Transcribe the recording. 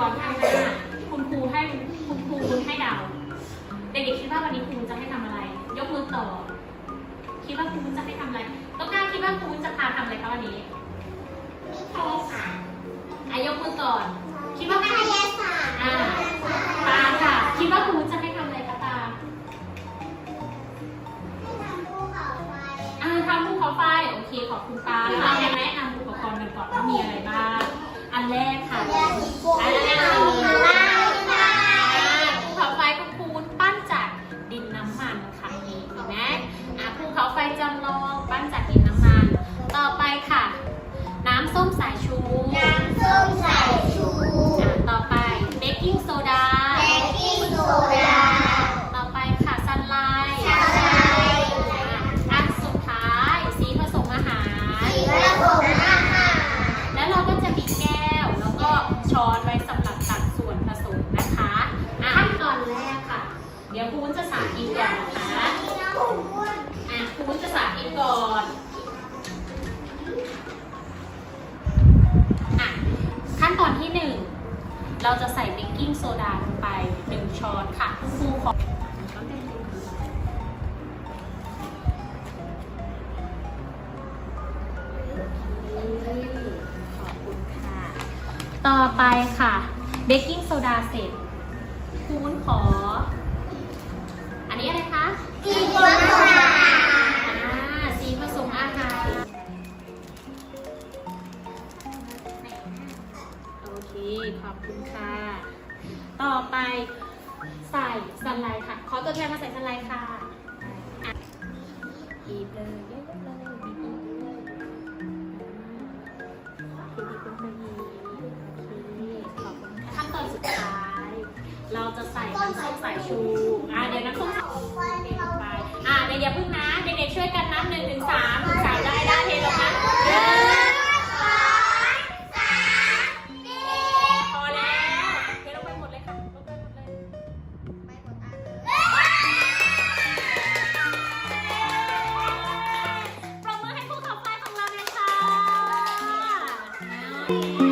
กรภางหน้าคุณครูให้คุณครูคุณให้เดาเด็กๆคิดว่าวันนี้ครูจะให้ทำอะไร ยกมือต่อ คิดว่าครูจะให้ทำอะไรต้องการคิดว่าครูจะพาทำอะไรคะวันนี้วิทยาศาสตร์อายกมือก่อน คิดว่าวิทแพร์ค่ะตาค่ะ คิดว่าครูจะให้ทำอะไรคะตาให้ทำภูเขาไฟอ่าทำภูเขาไฟโอเคขอบคุณตาแล้เราจะแนะนำอุปกรณ์กันก่อนว่ามีอะไรบ้างอันแรกค่ะ ปั้นจากดินน้ำมัน ต่อไปค่ะ น้ำส้มสายชูน้ำส้มสายชูอ่าต่อไปเบกกิ้งโซดา เบกกิ้งโซดา ต่อไปค่ะซันไลท์ชาไลอันสุดท้ายสีผสมอาหารสีผสมอาหาร แล้วเราก็จะมีแก้วแล้วก็ช้อนไว้สำหรับตักส่วนผสมนะคะอะขั้นตอนแรกค่ะ เดี๋ยวครูวุ้นจะสาธิตก่อนนะคะนี่น้องอ้วนอะ ก่อนอะขั้นตอนที่หนึ่งเราจะใส่เบกกิ้งโซดาลงไปหนึ่งช้อนค่ะครูขอขอบคุณค่ะต่อไปค่ะเบกกิ้งโซดาเสร็จคุณขอ อันนี้อะไรคะสีผสมอ เค ขอบคุณค่ะ ต่อไปใส่สไลด์ค่ะ ขอตัวแทนมาใส่สไลด์ค่ะอะบีบเลยเยอะๆเลยบีบเลยอ่าบีบๆลงไปอีกโอเคขอบคุณค่ะขั้นตอนสุดท้าย เราจะใส่น้ำส้มสายชูอ่าเดี๋ยวน้ำส้มสายชูไปอ่าเดี๋ยวอย่าเพิ่งนะเด็กๆช่วยกันนับหนึ่งถึงสาม ป